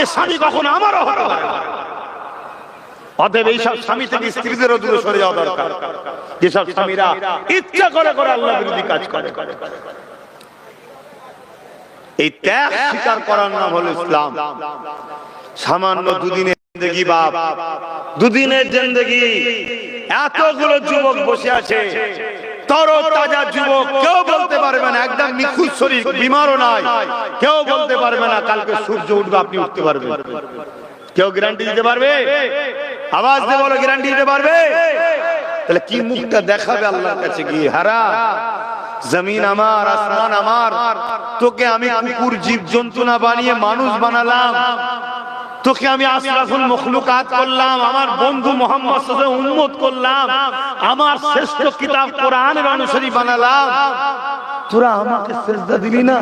এ স্বামী কখনো আমারও অতএব এইসব স্বামী থেকে স্ত্রীদেরও দূরে সরে যাওয়া দরকার। যেসব স্বামীরা ইচ্ছা করে করে আল্লাহ বিরোধী কাজ করে। এই ত্যাগ স্বীকার করার নাম হলো ইসলাম। সামান্য দুদিনের জিন্দগি বাপ। দুদিনের জিন্দগি। এতগুলো যুবক বসে আছে। আওয়াজ গ্যারান্টি দিতে পারবে? তাহলে কি মুখটা দেখাবে কাছে জমিন আমার, আসমান আমার, তোকে আমি কুকুর জীব জন্তু না বানিয়ে মানুষ বানালাম। তোকে আমি আশরাফুল মখলুকাত করলাম আমার বন্ধু মোহাম্মদ সাথে উন্মত করলাম আমার শ্রেষ্ঠ কিতাব কোরআনের অনুসারী বানালাম। তোরা আমাকে শ্রেষ্ঠ দিলি না?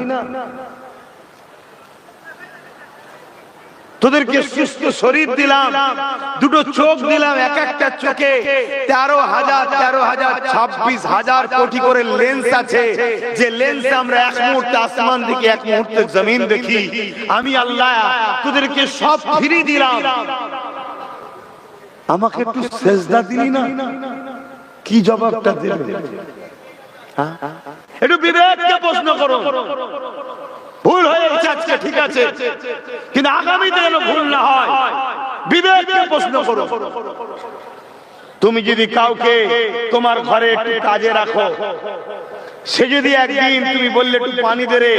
তোদেরকে সুস্থ শরীর দিলাম দুটো চোখ দিলাম এক একটা চোখে। তেরো হাজার তেরো হাজার ছাব্বিশ হাজার কোটি করে লেন্স আছে। যে লেন্স আমরা এক মুহূর্তে আসমান দেখি এক মুহূর্তে জমিন দেখি। আমি আল্লাহ তোদেরকে সব ফিরি দিলাম। আমাকে একটু সেজদা দিলি না? কি জবাবটা দেবে হ্যাঁ? একটু বিবেককে প্রশ্ন করো। ভুল হয়ে গেছে আজকে, ঠিক আছে। কিন্তু আগামীতে যেন ভুল না হয়, বিবেককে প্রশ্ন করো। তুমি যদি কাউকে তোমার ঘরে একটু কাজে রাখো, সে যদি একদিন তুমি বললে একটু পানি দে রে,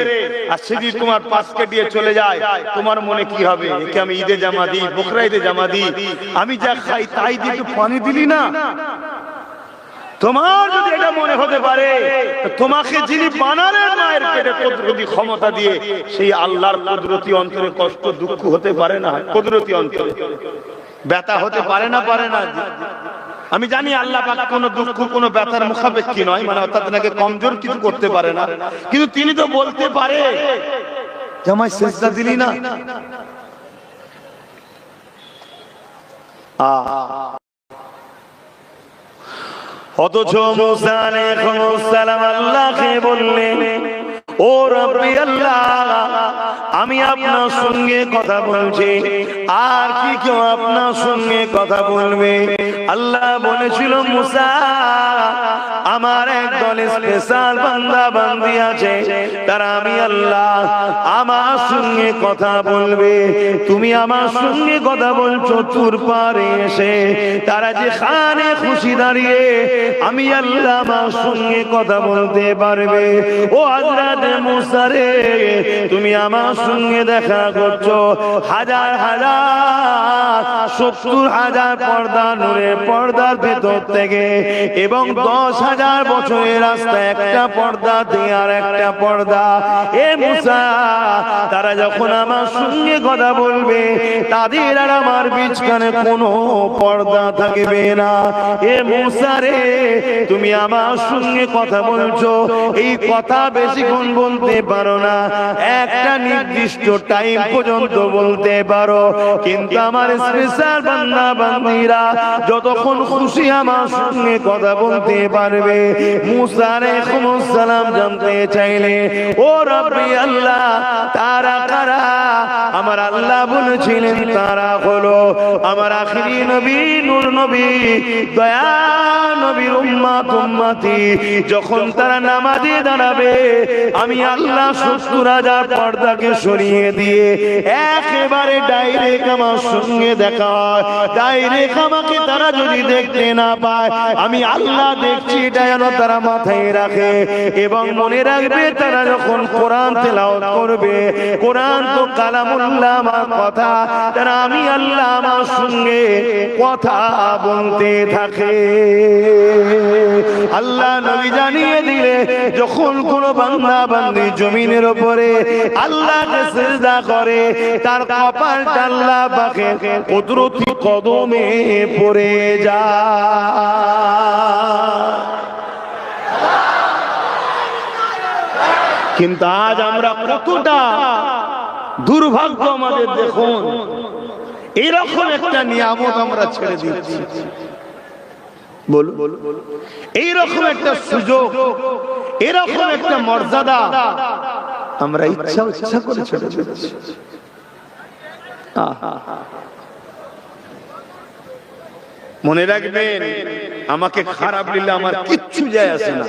আর সে যদি তোমার পাশকে দিয়ে চলে যায়, তোমার মনে কি হবে? একে আমি ঈদে জামা দিই বকরা ঈদে জামা দিই, আমি যা খাই তাই দিয়ে একটু পানি দিলি না? তোমার যদি এটা মনে হতে পারে তোমাকে যিনি বানালেন মায়ের পেটে কুদরতি ক্ষমতা দিয়ে, সেই আল্লাহর কুদরতি অন্তরে কষ্ট, দুঃখ হতে পারে না, কুদরতি অন্তরে। ব্যথা হতে পারে না পারে না। আমি জানি আল্লাহ পাক কোনো দুঃখ, কোনো ব্যথার মুখাপেক্ষী নয় মানে অর্থাৎ নাকি কমজোর কিছু করতে পারে না। কিন্তু তিনি তো বলতে পারে যে আমায় সেজদা দিলি না। আ। অথচ মুসা আলাইহিস সালাম আল্লাহকে বললেন, ও রব্বি আল্লাহ, আমি আপনার সঙ্গে কথা বলছি। আর কি কেউ আপনার সঙ্গে কথা বলবে? আল্লাহ বলেছিল, মুসা, আমার এক দলে স্পেশাল বান্দা বান্দি আছে। তারা আমি আল্লাহ। আমার সঙ্গে কথা বলবে। তুমি আমার সঙ্গে কথা বলছো চুর পারে এসে। তারা যে খানে খুশি দাঁড়িয়ে আমি আল্লাহ আমার সঙ্গে কথা বলতে পারবে। ও হাজরাত মুসারে তুমি আমার সঙ্গে দেখা করছ। হাজার হাজার, সত্তর হাজার পর্দা নূরে পর্দার ভেতর থেকে এবং দশ হাজার বছরের রাস্তা একটা পর্দা দিয়ে আর একটা পর্দা। এ মুসা তারা যখন আমার সঙ্গে কথা বলবে তাদের আর আমার বিচখানে কোনো পর্দা থাকবে না। এ মুসা রে তুমি আমার সঙ্গে কথা বলছো। এই কথা বেশিক্ষণ বলতে পারো না। একটা নির্দিষ্ট টাইম পর্যন্ত বলতে পারো। কিন্তু আমার স্পেশাল বান্দা বান্দিরা যতক্ষণ খুশি আমার সঙ্গে কথা বলতে পারবে। মুসা সালাম জানতে চাইলে ও রব্বি আল্লাহ তারা কারা? আমার আল্লাহ বলেছিলেন তারা হলো আমার আখিরি নবী নূর নবী দয়া নবীর উম্মাত উম্মতি যখন তারা নামাজে দাঁড়াবে আমি আল্লাহ সত্তর হাজার পর্দাকে সরিয়ে দিয়ে একেবারে ডাইরেক্ট আমার সঙ্গে দেখা হয়। ডাইরেক্ট আমাকে তারা যদি দেখতে না পায়, আমি আল্লাহ দেখছি এটা যেন তারা মাথায় রাখে এবং মনে রাখবে তারা যখন কোরআন তেলাওয়াত করবে। কোরআন তো কালামুল্লাহ আমার কথা, তারা আমি আল্লাহ আমার সঙ্গে কথা বলতে থাকে। আল্লাহ নবী জানিয়ে দিলে, যখন কোন বান্দা বান্দি জমিনের উপরে আল্লাহকে সেজদা করে, তার কপালটা আল্লাহ পাকে কুদরতি কদমে পড়ে। যায় কিন্তু আজ আমরা কতটা দুর্ভাগ্য আমাদের দেখুন। এরকম একটা নিয়ামত আমরা ছেড়ে দিচ্ছি। এইরকম একটা সুযোগ এরকম একটা মর্যাদা আমরা ইচ্ছা ইচ্ছা করে ছেড়ে দিচ্ছি। মনে রাখবেন, আমাকে খারাপ দিলে আমার কিচ্ছু যায় আসে না।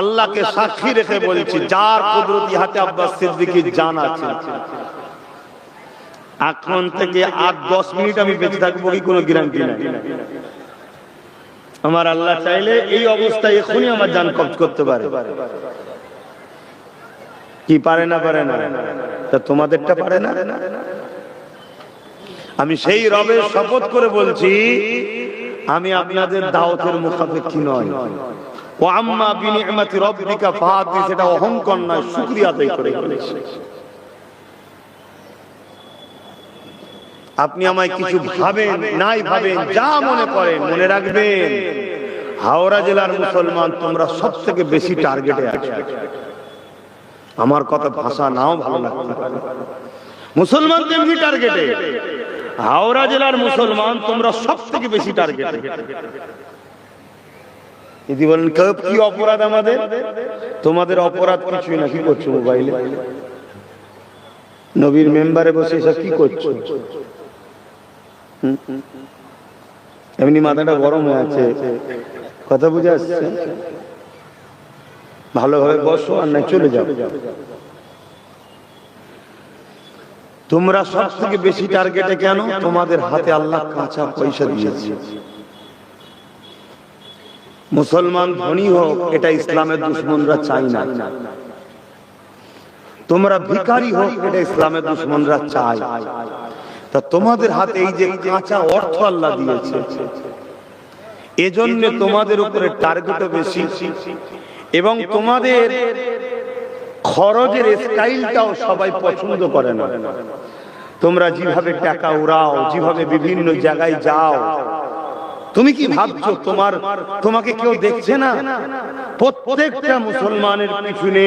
আল্লাহকে সাক্ষী রেখে বলছি, যার কুদরতি হাতে আব্বাস সিদ্দিকীর জান আছে। এখন থেকে আট, দশ মিনিট আমি বেঁচে থাকব কি কোনো গ্যারান্টি নাই। আমার আল্লাহ চাইলে এই অবস্থায় এখনই আমার জান কবজ করতে পারে। কি পারে না পারে না? তা তোমাদেরটা পারে না? আমি সেই রবের শপথ করে বলছি আমি আপনাদের দাওয়াতের মুখাপেক্ষি নয়। ও আম্মা বিনিয়ামাতি রব্বিকা ফাহাদি সেটা অহংকার নয় শুকরিয়া আদায় করে বলেছি আপনি আমায় কিছু ভাবেন নাই ভাবেন যা মনে করেন মনে রাখবেন। হাওড়া জেলার মুসলমান তোমরা সব থেকে বেশি টার্গেটে আছো। আমার কথা ভাষা নাও ভালো পারে মুসলমান তেমনি টার্গেটে হাওড়া জেলার মুসলমান তোমরা সব থেকে বেশি টার্গেট যদি বলেন কি অপরাধ আমাদের? তোমাদের অপরাধ কিছুই না, কি করছ মোবাইলে? নবীর মেম্বারে বসে এসব কি করছ? এমনি মাথাটা গরম হয়ে আছে। কথা বুঝে আসছে? ভালোভাবে বসো আর না চলে যাও। তোমরা সব থেকে বেশি টার্গেটে কেন? তোমাদের হাতে আল্লাহ কাঁচা পয়সা দিয়েছে। মুসলমান ধনী হোক, এটা ইসলামের দুশ্মনরা চাই না। তোমরা ভিখারি হোক, এটা ইসলামের দুশ্মনরা চায়। তা তোমাদের হাতে এই যে কাঁচা অর্থ আল্লাহ দিয়েছে, এজন্য তোমাদের উপরে টার্গেটও বেশি। এবং তোমাদের খরচের স্টাইলটাও সবাই পছন্দ করে না। তোমরা যেভাবে টাকা উড়াও, যেভাবে বিভিন্ন জায়গায় যাও, তুমি কি ভাবছ তোমার, তোমাকে কেউ দেখছে না? প্রত্যেকটা মুসলমানের পিছনে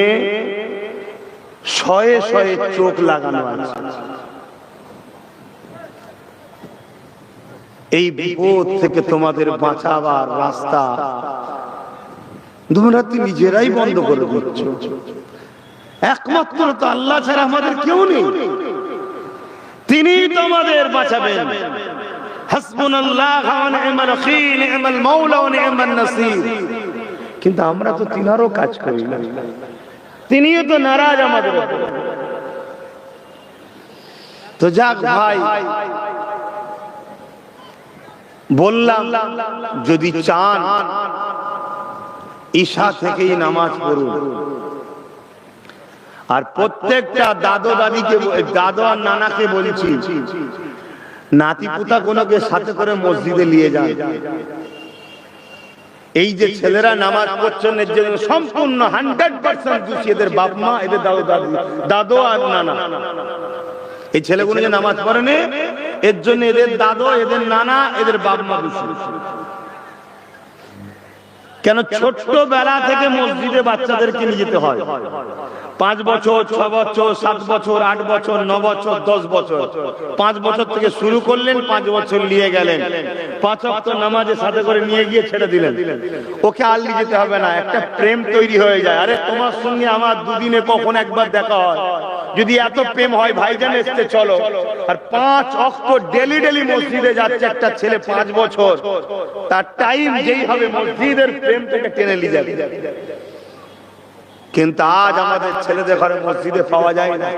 শয়ে শয়ে চোখ লাগানো আছে। এই বিপদ থেকে তোমাদের বাঁচাবার রাস্তা তোমরা নিজেরাই বন্ধ করে দিচ্ছ? একমাত্র তো আল্লাহ ছাড়া আমাদের কেউ নেই। তিনি বাঁচাবেন। ওয়া নি'মান নাসির। কিন্তু আমরা তো তিনারও কাজ করি তো নারাজ আমাদের। তো যাক ভাই, বললাম, যদি চান, ঈশা থেকেই নামাজ পড়ুন। আর প্রত্যেকটা দাদো দাদিকে দাদো আর নানাকে বলছি। নাতি পুতা কোনোকে সাথে করে মসজিদে নিয়ে যান এই যে ছেলেরা নামাজ পড়ছেন এর জন্য সম্পূর্ণ হান্ড্রেড পার্সেন্ট দোষী এদের বাপ মা এদের দাদু দাদু দাদু আর নানা। এই ছেলেগুলো যে নামাজ পড়েনি এর জন্য এদের দাদু এদের নানা এদের বাপ মা দোষী কেন ছোট্ট বেলা থেকে মসজিদে বাচ্চাদেরকে নিয়ে যেতে হয়? পাঁচ বছর, ছ বছর, সাত বছর, আট বছর, ন বছর, দশ বছর। পাঁচ বছর থেকে শুরু করলেন, পাঁচ বছর নিয়ে গেলেন। পাঁচ অক্ট নামাজের সাথে করে নিয়ে গিয়ে ছেড়ে দিলেন। ওকে আর নিয়ে যেতে হবে না, একটা প্রেম তৈরি হয়ে যায়। আরে, তোমার সঙ্গে আমার দুদিনে কখন একবার দেখা হয়? যদি এত প্রেম হয়, ভাইজান, এসতে চলো। আর পাঁচ অক্ট ডেলি ডেলি মসজিদে যাচ্ছে একটা ছেলে পাঁচ বছর। তার টাইম যেই হবে মসজিদের প্রেম থেকে টেনে নিয়ে যাবে। কিন্তু আজ আমাদের ছেলেদের ঘরে মসজিদে পাওয়া যায় না।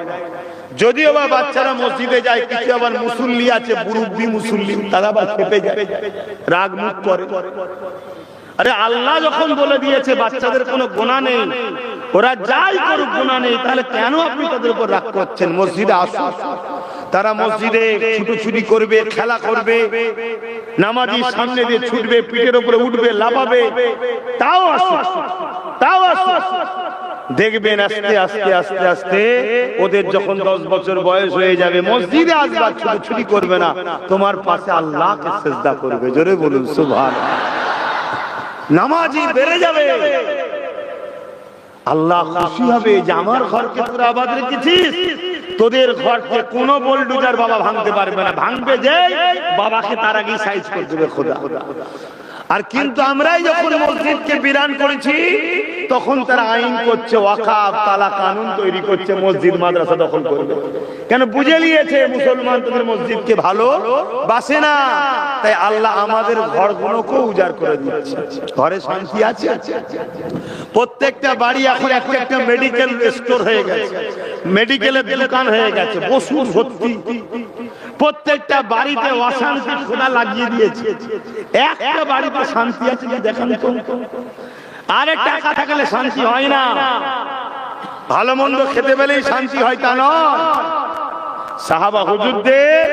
যদিও বা বাচ্চারা মসজিদে যায়, কিছু আবার মুসল্লি আছে বুরুব্বি মুসল্লি, তারা আবার খেপে যায়, রাগ মুখ করে। আরে আল্লাহ যখন বলে দিয়েছে, বাচ্চাদের কোনো গোনা নেই, ওরা যাই করুক গোনা নেই, তাহলে কেন আপনি তাদের উপর রাগ করছেন? মসজিদে আসুন। তারা মসজিদে ছুটোছুটি করবে, খেলা করবে নামাজি সামনে দিয়ে ছুটবে, পিঠের উপরে উঠবে, লাফাবে, তাও তাও দেখবেন আস্তে আস্তে আস্তে আস্তে ওদের যখন দশ বছর বয়স হয়ে যাবে, মসজিদে আসবে ছুটোছুটি করবে না, তোমার পাশে আল্লাহকে সেজদা করবে। জোরে বলুন সুভান নামাজি বেড়ে যাবে। আল্লাহ খুশি হবে যে আমার ঘরকে তোরা আবাদ রেখেছিস। তোদের ঘরকে কোনো বোল্ডুজার বাবা ভাঙতে পারবে না। ভাঙবে যে বাবাকে তার আগেই সাইজ করে দেবে খোদা। আর কিন্তু আমরাই যখন মসজিদকে বিরান করেছি তখন তারা আইন করছে ওয়াকাব তালা কানুন তৈরি করছে, মসজিদ, মাদ্রাসা দখল করবে। কেন বুঝে নিয়েছে মুসলমান তোদের মসজিদকে ভালো? বাসে না। তাই আল্লাহ আমাদের ঘরগুলোকে উজাড় করে দিচ্ছে। ঘরে শান্তি আছে? প্রত্যেকটা বাড়ি এখন একটা একটা মেডিকেল স্টোর হয়ে গেছে। মেডিকেলের দোকান হয়ে গেছে ওষুধ ভর্তি। প্রত্যেকটা বাড়িতে অশান্তি খোলা লাগিয়ে দিয়েছে। একটা বাড়িতে শান্তি আছে দেখান তো? আরে টাকা থাকলে শান্তি হয় না। ভালো মন্দ খেতে পেলেই শান্তি হয় তা নয়। সাহাবা হুজুরদের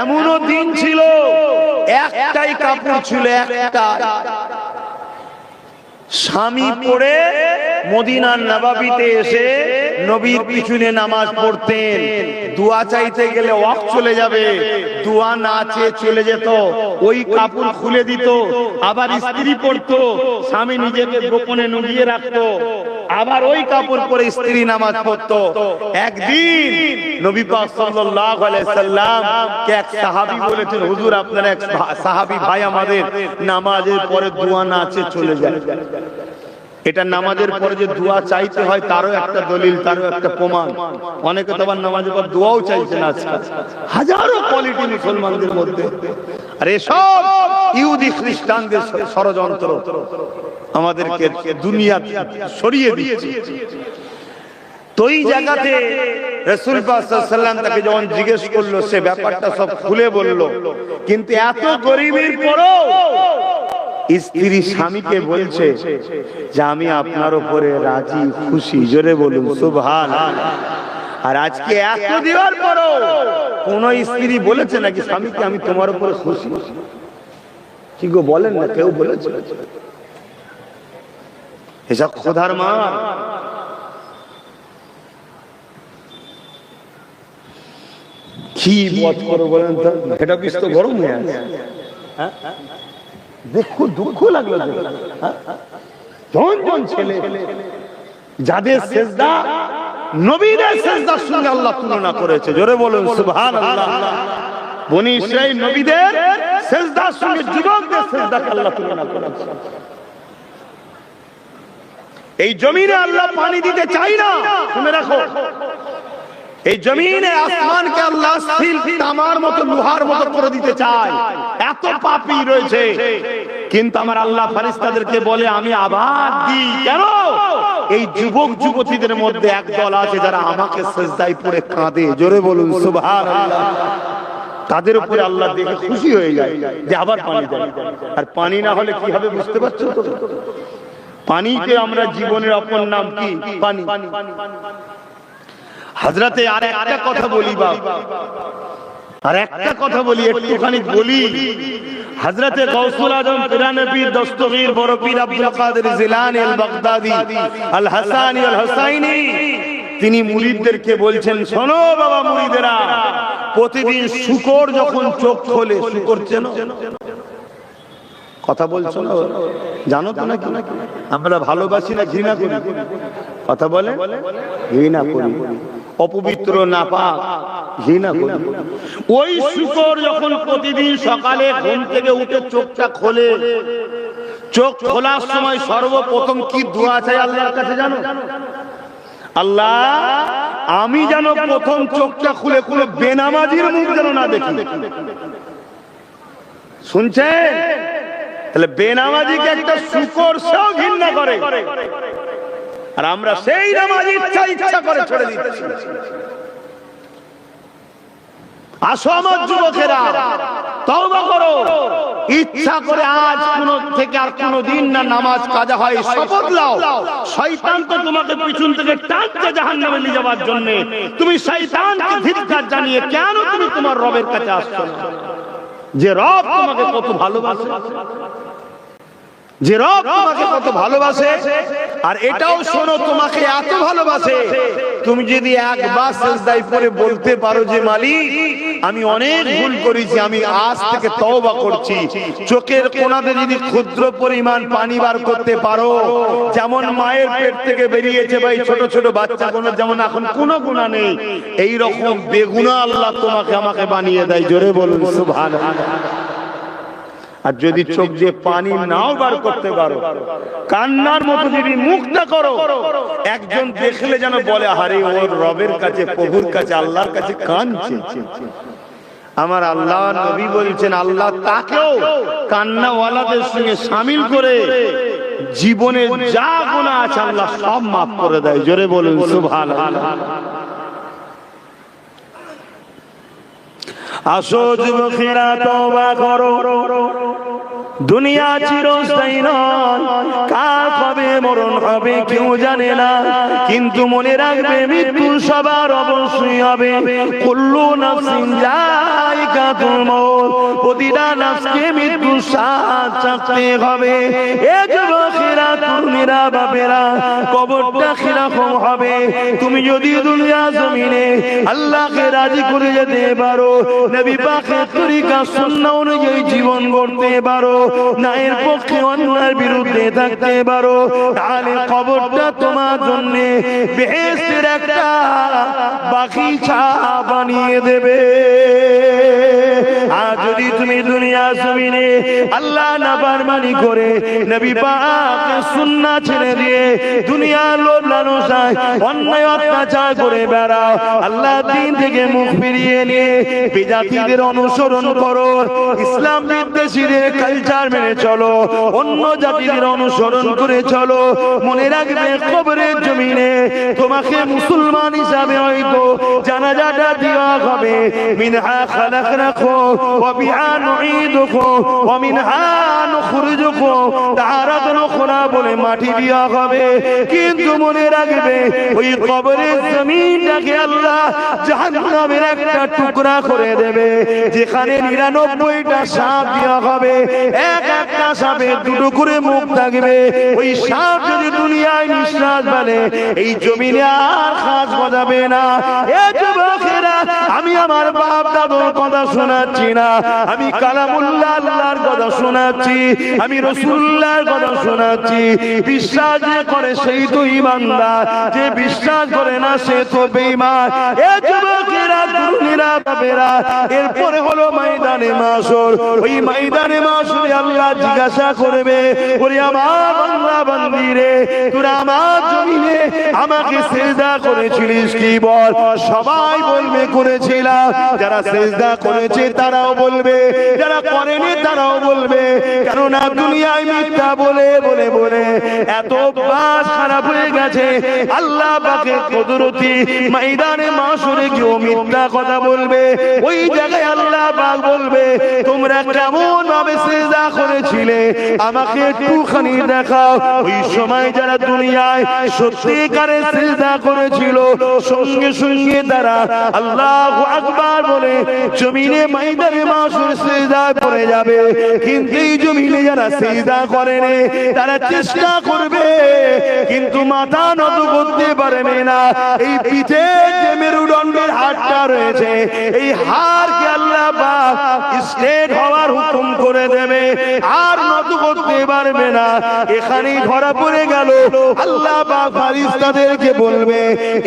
এমনও দিন ছিল, একটাই কাপড় ছিল একটা স্বামী পড়ে মদিনার নবাবিতে এসে নবীর পিছনে নামাজ পড়তেন। দোয়া চাইতে গেলে ওয়াক চলে যাবে। দোয়া না চেয়ে চলে যেত। ওই কাপড় খুলে দিত। আবার স্ত্রী পড়তো। স্বামী নিজেকে গোপনে নুগিয়ে রাখতো। আবার ওই কাপড় পরে স্ত্রী নামাজ পড়তো। একদিন নবী পাক সাল্লাল্লাহু আলাইহি সাল্লাম কে এক সাহাবী বলেছেন হুজুর আপনার এক সাহাবী ভাই আমাদের নামাজের পরে দোয়া না চেয়ে চলে যায়। এটা নামাজের পরে যে দোয়া চাইতে হয়, তারও একটা দলিল, তারও একটা প্রমাণ। অনেকে তো আবার নামাজের পর দোয়াও চাইছে না হাজারো কোয়ালিটি মুসলমানদের মধ্যে। আর এসব ইহুদি খ্রিস্টানদের ষড়যন্ত্র আমাদেরকে দুনিয়া সরিয়ে দিচ্ছে। তো এই জায়গাতে রসুল সাল্লাম তাকে যখন জিজ্ঞেস করল সে ব্যাপারটা সব খুলে বলল। কিন্তু এত গরিবের পরও স্ত্রী স্বামীকে বলছে যে আমি আপনার উপরে রাজি খুশি। জোরে বলুন সুভান আর আজকে এত দেওয়ার পরও কোন স্ত্রী বলেছে নাকি স্বামীকে আমি তোমার উপরে খুশি? কি গো বলেন না কেউ বলেছে। এসব খোদার মা। কি বধ করো বলেন তো। এটা বিষ তো গরম হয়ে আছে হ্যাঁ? দেখো দুঃখ লাগল জন জন ছেলে যাদের সেজদা নবীদের সেজদার সঙ্গে আল্লাহ তুলনা করেছে জোরে বলুন সুবহানাল্লাহ। বনি ইসরাইল নবীদের সেজদার সঙ্গে যুবকদের সেজদাকে আল্লাহ তুলনা করেছে। এই জমিনে আল্লাহ পানি দিতে চাই না শুনে রাখো। এই জমিনে আসমানকে আল্লাহ স্থির তামার মতো লোহার মতো করে দিতে চায়। এত পাপি রয়েছে। কিন্তু আমার আল্লাহ ফারিস্তাদেরকে বলে আমি আবার দিই। কেন? এই যুবক যুবতীদের মধ্যে এক দল আছে যারা আমাকে সেজদায় পড়ে কাঁদে। জোরে বলুন সুবহানাল্লাহ। তাদের উপরে আল্লাহ দেখে খুশি হয়ে যায় যে আবার পানি দেয়। আর পানি না হলে কি হবে বুঝতে পারছ তো? পানিকে আমরা জীবনের অপর নাম কি? পানি। হাজরাতে আর একটা কথা বলি বাপ। আর একটা কথা বলি একটুখানি বলি। হযরতে গাউসুল আজম পিরানবীর দস্তগীর বড় পীর Abdul Qadir Jilani al Baghdadi al Hasani al Husaini তিনি মুরিদদেরকে বলছেন শোনো বাবা মুরিদেরা প্রতিদিন শুকর যখন চোখ খোলে শুকর চেনো? কথা বলছো না? জানো তো নাকি? আমরা ভালোবাসি না ঘৃণা করি। কথা বলে? ঘৃণা করি। অপবিত্র না পাক ঘৃণা করি। ওই শুকর যখন প্রতিদিন সকালে ঘুম থেকে উঠে চোখটা খোলে চোখ খোলার সময় সর্বপ্রথম কি দোয়া চাই আল্লাহর কাছে জানো? আল্লাহ আমি যেন প্রথম চোখটা খুলে কোনো বেনামাজির মুখ যেন না দেখি। শুনছেন? তাহলে বেনামাজিকে একটা শুকর সেও ঘৃণা করে। আর আমরা সেই নামাজ ইচ্ছা ইচ্ছা করে ছেড়ে দিচ্ছি। আসো আমার যুবকেরা তওবা করো। ইচ্ছা করে আজ কোন থেকে আর কোন দিন না নামাজ কাজা হয় শপথ লাও শয়তান তো তোমাকে পিছন থেকে টানতে জাহান্নামে নিয়ে যাওয়ার জন্য। তুমি শয়তানকে ধিক্কার জানিয়ে কেন তুমি তোমার রবের কাছে আসছো না? যে রব তোমাকে কত ভালোবাসে। যে রব তোমাকে কত ভালোবাসে, আর এটাও শোনো, তোমাকে এত ভালোবাসে। তুমি যদি একবার সেজদাই পরে বলতে পারো যে, মালিক, আমি অনেক ভুল করেছি, আমি আজ থেকে তওবা করছি। চোখের কোনাতে যদি ক্ষুদ্র পরিমাণ পানি বার করতে পারো, যেমন মায়ের পেট থেকে বেরিয়েছে ভাই, ছোট ছোট বাচ্চা কোনো যেমন এখন কোনো গুণা নেই। এই রকম বেগুনা আল্লাহ তোমাকে আমাকে বানিয়ে দেয়, জোরে বলুন, সুবহানাল্লাহ। আর যদি চোখ দিয়ে পানি নাও বার করতে পারো, কান্নার মতো যদি মুখটা করো, একজন দেখলে যেন বলে হারে ওর রবের কাছে, প্রভুর কাছে, আল্লাহর কাছে কাঁদছে আমার আল্লাহ নবী বলছেন, আল্লাহ তাকেও কান্নাওয়ালাদের সঙ্গে সামিল করে জীবনে যা গুণা আছে, আল্লাহ সব মাফ করে দেয়। জোরে বলুন আসো যুবকেরা তওবা করো। দুনিয়া চিরস্থায়ী নয়। মরণ হবে কেউ জানে না। কিন্তু মনে রাখবে মৃত্যু সবার অবশ্যই হবে। কুল্লু নাফসিন প্রতিটা নাফসকে মৃত্যু চাকতে হবে। তুমি যদি দুনিয়া জমিনে আল্লাহকে রাজি করে যেতে পারো, নবী পাকের তরিকা অনুযায়ী জীবন গড়তে পারো পক্ষে অন্যায়ের বিরুদ্ধে থাকতে পারো। তাহলে খবরটা তোমার জন্য বেহেস্তের একটা বাগিচা বানিয়ে দেবে। যদি তুমি দুনিয়া জমিনে আল্লাহ না বারমানি করে, নবী পাক সুন্নাহ ছেড়ে দিয়ে দুনিয়া লোভ লালসায় অন্যায় অত্যাচার করে বেড়াও, আল্লাহ দিন থেকে মুখ ফিরিয়ে নিয়ে বিজাতিদের অনুসরণ করো, ইসলাম বিদ্বেষীদের কালচার মেনে চলো, অন্য জাতিদের অনুসরণ করে চলো, মনে রাখবে কবরের জমিনে, তোমাকে মুসলমান হিসাবে হয়তো জানাজাটা দেওয়া হবে, মিনহা খালাকনাকুম ওয়া টুকরা করে দেবে, যেখানে নিরানব্বইটা সাপ দেওয়া হবে। এক একটা সাপের দুটো করে মুখ থাকবে। ওই সাপ যদি দুনিয়ায় নিঃশ্বাস বলে এই জমিনে আর খাস বাজাবে না। আমার বাপ দাদুর কথা শোনাচ্ছি না। আমি কালামুল্লাহ আল্লাহর কথা শোনাচ্ছি। আমি রসুল্লাহর কথা শোনাচ্ছি। বিশ্বাস যে করে সেই তো ইমানদার যে বিশ্বাস করে না সে তো বেইমান এরপরে হলো ময়দানে মাসর ওই ময়দানে মাসরে আল্লাহ জিজ্ঞাসা করবে, ওরে আমার বাংলা বান্দিরে, তোরা আমার জমিনে আমাকে সেজদা করেছিলিস কি বল? সবাই বলবে, করেছিলাম। যারা সেজদা করেছে তারাও বলবে, যারা করেনি তারাও বলবে। কেননা দুনিয়ায় মিথ্যা বলে বলে বলে এত বাস খারাপ হয়ে গেছে। আল্লাহ পাকে কুদরতি ময়দানে মাসুরে কেউ মিথ্যা কথা বলবে, ওই জায়গায় আল্লাহ পাক বলবে, তোমরা কেমন ভাবে সেজদা করেছিলে? আমাকে একটুখানি দেখাও। ওই সময় যারা দুনিয়ায় সত্যিকারে সেজদা করেছিল, সঙ্গে সঙ্গে তারা আল্লাহু আকবার বলে, জমিনে ময়দানে মাসুর সেজদায় পড়ে যাবে। কিন্তু এই জমিনে যারা সেজদা করেনি, তারা চেষ্টা করবে, কিন্তু মাথা নত করতে পারবে না। এই পিঠে যে মেরুদণ্ডের হাড়টা রয়েছে এই হাড়কে আল্লাহ পাক স্ট্রেট হওয়ার হুকুম করে দেবে। আর নত করতে পারবে না। এখানেই ধরা পড়ে গেল। আল্লাহ পাক ফারিস্তাদেরকে বলবে,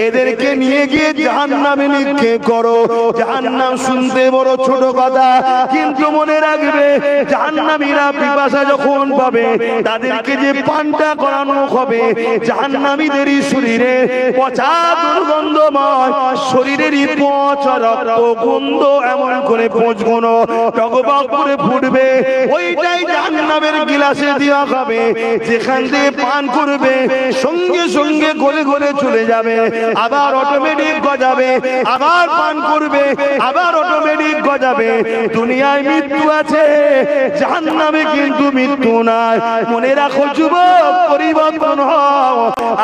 এদেরকে নিয়ে গিয়ে জাহান্নামে নিক্ষেপ করো। জাহান্নাম শুনতে বড় ছোট কথা। কিন্তু মনে রাখবে, জাহান্নামীরা পিপাসা যখন পাবে, তাদেরকে যে পানটা করানো হবে, জাহান্নামীদেরই শরীরে পচা দুর্গন্ধময়, শরীরেরই পচা রক্ত গন্ধ এমন করে পচগুনো টকবক করে ফুটবে। ওইটাই জাহান্নামের গিলাসে যেখান পান করবে, সঙ্গে সঙ্গে গলে গলে চলে যাবে। আবার অটোমেটিক গজাবে, আবার পান করবে, আবার অটোমেটিক গজাবে। দুনিয়ায় মৃত্যু আছে, জাহান্নামে কিন্তু মৃত্যু নাই। মনে রাখো, যুবক, পরিবর্তন হও।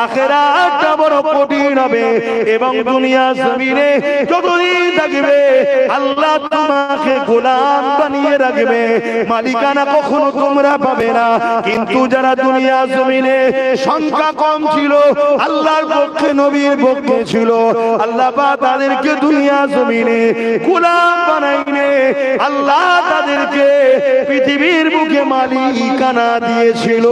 আখেরাতটা বড় কঠিন হবে। এবং দুনিয়া জমিনে যতদিন থাকবে, আল্লাহ তোমাকে গোলাম বানিয়ে রাখবে। মালিকানা কখনো তোমরা পাবে না। কিন্তু যারা দুনিয়া জমিনে সংখ্যা কম ছিল, আল্লাহর পক্ষে নবীর পক্ষে ছিল, আল্লাহ তাদেরকে দুনিয়া জমিনে গোলাম বানাইনে আল্লাহ তাদেরকে পৃথিবীর বুকে মালিকানা দিয়েছিল।